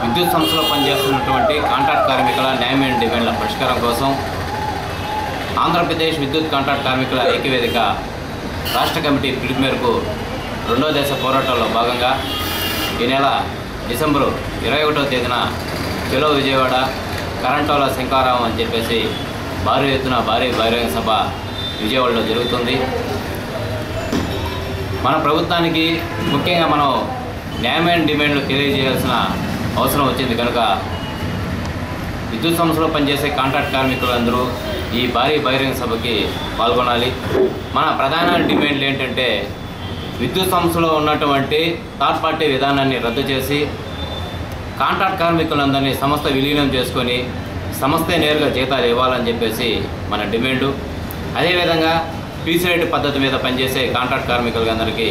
విద్యుత్ సంస్థలో పనిచేస్తున్నటువంటి కాంట్రాక్ట్ కార్మికుల న్యాయం అండ్ డిమాండ్ల పరిష్కారం కోసం ఆంధ్రప్రదేశ్ విద్యుత్ కాంట్రాక్ట్ కార్మికుల ఐక్యవేదిక రాష్ట్ర కమిటీ పిలుపు మేరకు రెండో దశ పోరాటంలో భాగంగా ఈ నెల డిసెంబరు ఇరవై ఒకటో తేదీన చెలో విజయవాడ కరెంటోల శంకారావం అని చెప్పేసి భారీ ఎత్తున భారీ బహిరంగ సభ విజయవాడలో జరుగుతుంది. మన ప్రభుత్వానికి ముఖ్యంగా మనం న్యాయమైన డిమాండ్లు తెలియజేయాల్సిన అవసరం వచ్చింది కనుక విద్యుత్ సంస్థలో పనిచేసే కాంట్రాక్ట్ కార్మికులందరూ ఈ భారీ బహిరంగ సభకి పాల్గొనాలి. మన ప్రధాన డిమాండ్లు ఏంటంటే విద్యుత్ సంస్థలో ఉన్నటువంటి థర్డ్ పార్టీ విధానాన్ని రద్దు చేసి కాంట్రాక్ట్ కార్మికులందరినీ సంస్థ విలీనం చేసుకొని సంస్థే నేరుగా జీతాలు ఇవ్వాలని చెప్పేసి మన డిమాండు. అదేవిధంగా పీసీ రేటు పద్ధతి మీద పనిచేసే కాంట్రాక్ట్ కార్మికులందరికీ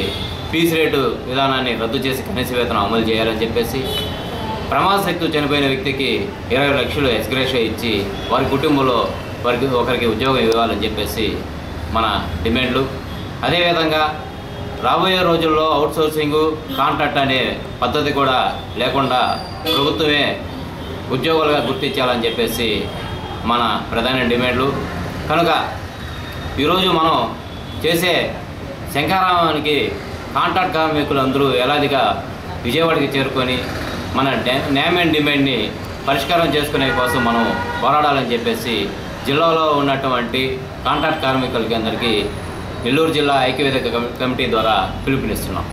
పీసీ రేటు విధానాన్ని రద్దు చేసి కనీస వేతనం అమలు చేయాలని చెప్పేసి ప్రమాద శక్తి చనిపోయిన వ్యక్తికి ఇరవై లక్షలు ఎక్స్గ్రేషియా ఇచ్చి వారి కుటుంబంలో వారికి ఒకరికి ఉద్యోగం ఇవ్వాలని చెప్పేసి మన డిమాండ్లు. అదేవిధంగా రాబోయే రోజుల్లో అవుట్సోర్సింగ్ కాంట్రాక్ట్ అనే పద్ధతి కూడా లేకుండా ప్రభుత్వమే ఉద్యోగాలుగా గుర్తించాలని చెప్పేసి మన ప్రధాన డిమాండ్లు. కనుక ఈరోజు మనం చేసే శంకారామానికి కాంట్రాక్ట్ కార్మికులు అందరూ ఎలాదిగా విజయవాడకి చేరుకొని మన డా- అండ్ డిమాండ్ని పరిష్కారం చేసుకునే కోసం మనం పోరాడాలని చెప్పేసి జిల్లాలో ఉన్నటువంటి కాంట్రాక్ట్ కార్మికులకి అందరికీ నెల్లూరు జిల్లా ఐక్యవేదిక కమిటీ ద్వారా పిలుపునిస్తున్నాం.